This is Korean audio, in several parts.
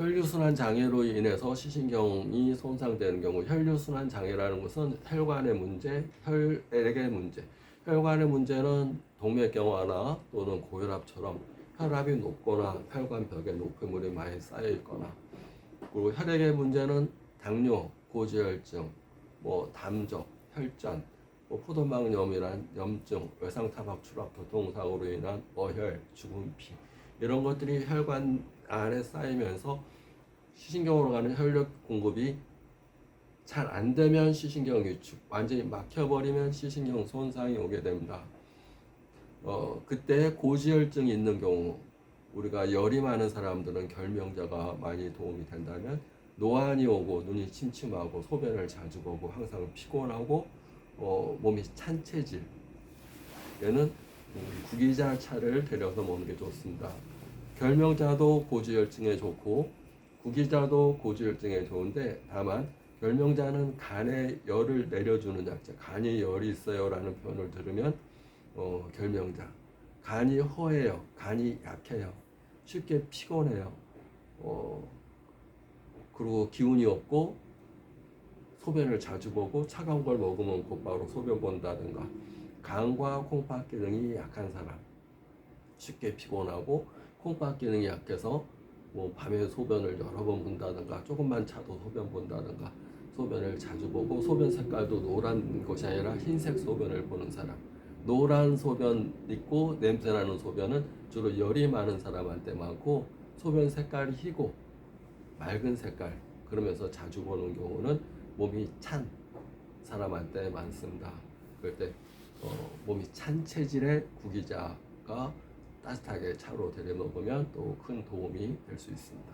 혈류순환 장애로 인해서 시신경이 손상되는 경우 혈류순환 장애라는 것은 혈관의 문제, 혈액의 문제. 혈관의 문제는 동맥경화나 또는 고혈압처럼 혈압이 높거나 혈관 벽에 노폐물이 많이 쌓여 있거나 그리고 혈액의 문제는 당뇨, 고지혈증, 뭐 담적, 혈전, 뭐 포도막염이란 염증, 외상타박 추락, 교통사고로 인한 어혈, 죽은 피 이런 것들이 혈관 안에 쌓이면서 시신경으로 가는 혈력 공급이 잘 안 되면 시신경 위축, 완전히 막혀버리면 시신경 손상이 오게 됩니다. 어, 그때 고지혈증이 있는 경우 우리가 열이 많은 사람들은 결명자가 많이 도움이 된다면 노안이 오고 눈이 침침하고 소변을 자주 보고 항상 피곤하고 어, 몸이 찬 체질 얘는 음, 구기자 차를 데려서 먹는 게 좋습니다. 결명자도 고지혈증에 좋고 구기자도 고지혈증에 좋은데 다만 결명자는 간에 열을 내려주는 약제, 간이 열이 있어요라는 표현을 들으면 어, 결명자, 간이 허해요, 간이 약해요, 쉽게 피곤해요, 어, 그리고 기운이 없고 소변을 자주 보고 차가운 걸 먹으면 곧바로 소변 본다든가 간과 콩팥 기능이 약한 사람 쉽게 피곤하고 콩팥 기능이 약해서 뭐 밤에 소변을 여러 번 본다든가 조금만 자도 소변 본다든가 소변을 자주 보고 소변 색깔도 노란 것이 아니라 흰색 소변을 보는 사람 노란 소변 있고 냄새나는 소변은 주로 열이 많은 사람한테 많고 소변 색깔이 희고 맑은 색깔 그러면서 자주 보는 경우는 몸이 찬 사람한테 많습니다. 그럴 때 어, 몸이 찬 체질의 구기자가 따뜻하게 차로 데려 먹으면 또 큰 도움이 될 수 있습니다.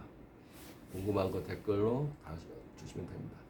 궁금한 거 댓글로 다시 주시면 됩니다.